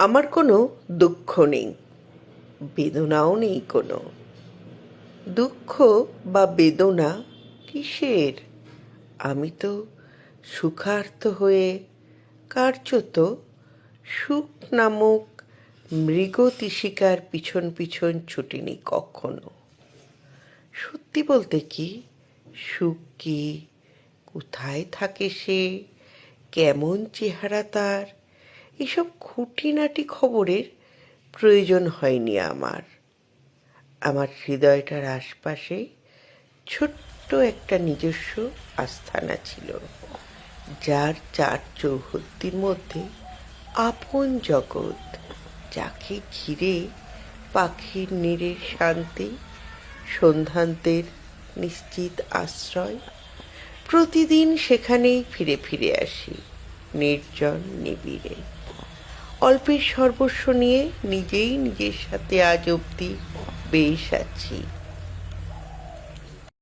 আমার কোনো দুঃখ নেই, বেদনাও নেই কোনো। দুঃখ বা বেদনা কিসের? আমি তো সুখার্থ হয়ে কার্যত সুখ নামক মৃগতিশিকার পিছন পিছন ছুটিনি কখনো। সত্যি বলতে কি, সুখ কি, কোথায় থাকে সে, কেমন চেহারা তার এসব খুঁটিনাটি খবরের প্রয়োজন হয়নি আমার। আমার হৃদয়টার আশপাশে ছোট্ট একটা নিজস্ব আস্থানা ছিল, যার চার চৌহদ্দির মধ্যে আপন জগৎ, যাকে ঘিরে পাখির নীড়ের শান্তি সন্ধান্তের নিশ্চিত আশ্রয়, প্রতিদিন সেখানেই ফিরে ফিরে আসি, নির্জন নিবিড়ে। অল্পের সর্বস্ব নিয়ে নিজেই নিজের সাথে আজ অবধি বেশ আছি।